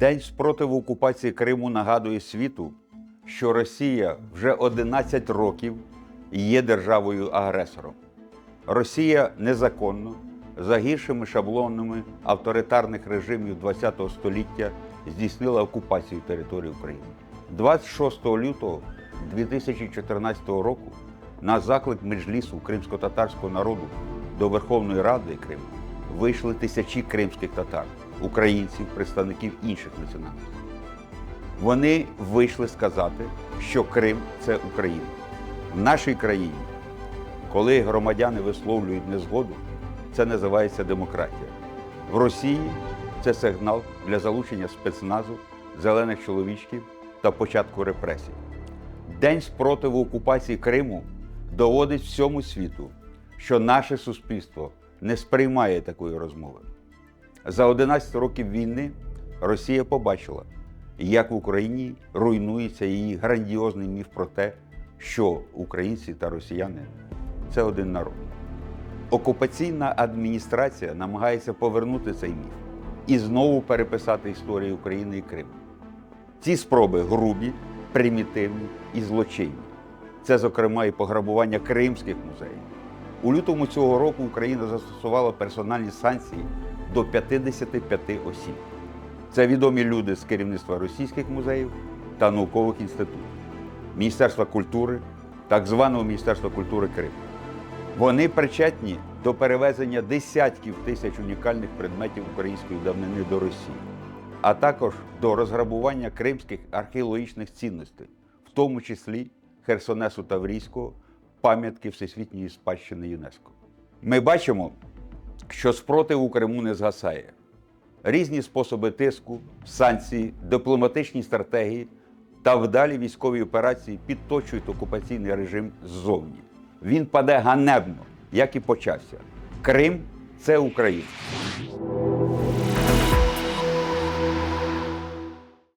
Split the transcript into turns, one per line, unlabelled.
День спротиву окупації Криму нагадує світу, що Росія вже 11 років є державою-агресором. Росія незаконно, за гіршими шаблонами авторитарних режимів ХХ століття здійснила окупацію території України. 26 лютого 2014 року на заклик Меджлісу кримсько-татарського народу до Верховної Ради Криму вийшли тисячі кримських татар, українців, представників інших національностей. Вони вийшли сказати, що Крим це Україна. В нашій країні, коли громадяни висловлюють незгоду, це називається демократія. В Росії це сигнал для залучення спецназу, зелених чоловічків та початку репресій. День спротиву окупації Криму доводить всьому світу, що наше суспільство не сприймає такої розмови. За 11 років війни Росія побачила, як в Україні руйнується її грандіозний міф про те, що українці та росіяни це один народ. Окупаційна адміністрація намагається повернути цей міф і знову переписати історію України і Криму. Ці спроби грубі, примітивні і злочинні. Це, зокрема, і пограбування кримських музеїв. У лютому цього року Україна застосувала персональні санкції до 55 осіб. Це відомі люди з керівництва російських музеїв та наукових інститутів, Міністерства культури, так званого Міністерства культури Криму. Вони причетні до перевезення десятків тисяч унікальних предметів української давнини до Росії, а також до розграбування кримських археологічних цінностей, в тому числі Херсонесу Таврійського, пам'ятки Всесвітньої спадщини ЮНЕСКО. Ми бачимо, що спротив у Криму не згасає. Різні способи тиску, санкції, дипломатичні стратегії та вдалі військові операції підточують окупаційний режим ззовні. Він паде ганебно, як і почався. Крим це Україна.